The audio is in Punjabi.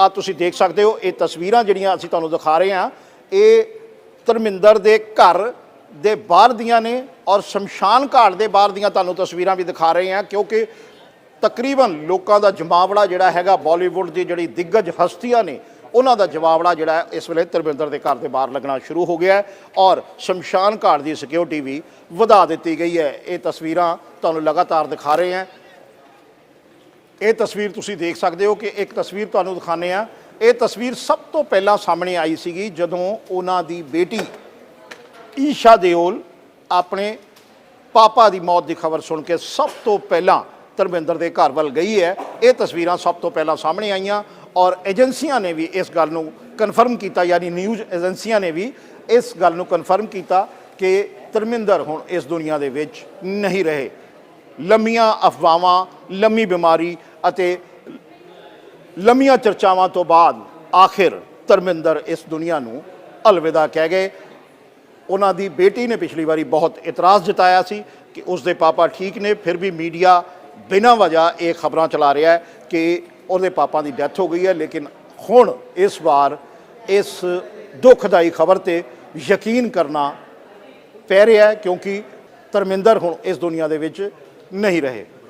ਆ ਤੁਸੀਂ ਦੇਖ ਸਕਦੇ ਹੋ, ਇਹ ਤਸਵੀਰਾਂ ਜਿਹੜੀਆਂ ਅਸੀਂ ਤੁਹਾਨੂੰ ਦਿਖਾ ਰਹੇ ਹਾਂ, ਇਹ ਧਰਮਿੰਦਰ ਦੇ ਘਰ ਦੇ ਬਾਹਰ ਦੀਆਂ ਨੇ ਔਰ ਸ਼ਮਸ਼ਾਨ ਘਾਟ ਦੇ ਬਾਹਰ ਦੀਆਂ ਤੁਹਾਨੂੰ ਤਸਵੀਰਾਂ ਵੀ ਦਿਖਾ ਰਹੇ ਹਾਂ, ਕਿਉਂਕਿ ਤਕਰੀਬਨ ਲੋਕਾਂ ਦਾ ਜਮਾਵੜਾ ਜਿਹੜਾ ਹੈਗਾ, ਬਾਲੀਵੁੱਡ ਦੀ ਜਿਹੜੀ ਦਿੱਗਜ ਹਸਤੀਆਂ ਨੇ, ਉਹਨਾਂ ਦਾ ਜਵਾਬੜਾ ਜਿਹੜਾ ਇਸ ਵੇਲੇ ਧਰਮਿੰਦਰ ਦੇ ਘਰ ਦੇ ਬਾਹਰ ਲੱਗਣਾ ਸ਼ੁਰੂ ਹੋ ਗਿਆ ਔਰ ਸ਼ਮਸ਼ਾਨ ਘਾਟ ਦੀ ਸਿਕਿਉਰਿਟੀ ਵੀ ਵਧਾ ਦਿੱਤੀ ਗਈ ਹੈ। ਇਹ ਤਸਵੀਰਾਂ ਤੁਹਾਨੂੰ ਲਗਾਤਾਰ ਦਿਖਾ ਰਹੇ ਹਾਂ। ਇਹ ਤਸਵੀਰ ਤੁਸੀਂ ਦੇਖ ਸਕਦੇ ਹੋ ਕਿ ਇੱਕ ਤਸਵੀਰ ਤੁਹਾਨੂੰ ਦਿਖਾਣੇ ਆ ਇਹ ਤਸਵੀਰ ਸਭ ਤੋਂ ਪਹਿਲਾਂ ਸਾਹਮਣੇ ਆਈ ਸੀਗੀ ਜਦੋਂ ਉਹਨਾਂ ਦੀ ਬੇਟੀ ਈਸ਼ਾ ਦਿਓਲ ਆਪਣੇ ਪਾਪਾ ਦੀ ਮੌਤ ਦੀ ਖਬਰ ਸੁਣ ਕੇ ਸਭ ਤੋਂ ਪਹਿਲਾਂ ਧਰਮਿੰਦਰ ਦੇ ਘਰ ਵੱਲ ਗਈ ਹੈ। ਇਹ ਤਸਵੀਰਾਂ ਸਭ ਤੋਂ ਪਹਿਲਾਂ ਸਾਹਮਣੇ ਆਈਆਂ ਔਰ ਏਜੰਸੀਆਂ ਨੇ ਵੀ ਇਸ ਗੱਲ ਨੂੰ ਕਨਫਰਮ ਕੀਤਾ, ਯਾਨੀ ਨਿਊਜ਼ ਏਜੰਸੀਆਂ ਨੇ ਵੀ ਇਸ ਗੱਲ ਨੂੰ ਕਨਫਰਮ ਕੀਤਾ ਕਿ ਧਰਮਿੰਦਰ ਹੁਣ ਇਸ ਦੁਨੀਆ ਦੇ ਵਿੱਚ ਨਹੀਂ ਰਹੇ। ਲੰਮੀਆਂ ਅਫਵਾਹਾਂ, ਲੰਮੀ ਬਿਮਾਰੀ ਅਤੇ ਲੰਮੀਆਂ ਚਰਚਾਵਾਂ ਤੋਂ ਬਾਅਦ ਆਖਿਰ ਧਰਮਿੰਦਰ ਇਸ ਦੁਨੀਆ ਨੂੰ ਅਲਵਿਦਾ ਕਹਿ ਗਏ। ਉਹਨਾਂ ਦੀ ਬੇਟੀ ਨੇ ਪਿਛਲੀ ਵਾਰੀ ਬਹੁਤ ਇਤਰਾਜ਼ ਜਤਾਇਆ ਸੀ ਕਿ ਉਸ ਦੇ ਪਾਪਾ ਠੀਕ ਨੇ, ਫਿਰ ਵੀ ਮੀਡੀਆ ਬਿਨਾਂ ਵਜ੍ਹਾ ਇਹ ਖਬਰਾਂ ਚਲਾ ਰਿਹਾ ਹੈ ਕਿ ਉਹਦੇ ਪਾਪਾ ਦੀ ਡੈਥ ਹੋ ਗਈ ਹੈ। ਲੇਕਿਨ ਹੁਣ ਇਸ ਵਾਰ ਇਸ ਦੁਖਦਾਈ ਖਬਰ ਤੇ ਯਕੀਨ ਕਰਨਾ ਪੈ ਰਿਹਾ ਕਿਉਂਕਿ ਧਰਮਿੰਦਰ ਹੁਣ ਇਸ ਦੁਨੀਆ ਦੇ ਵਿੱਚ ਨਹੀਂ ਰਹੇ।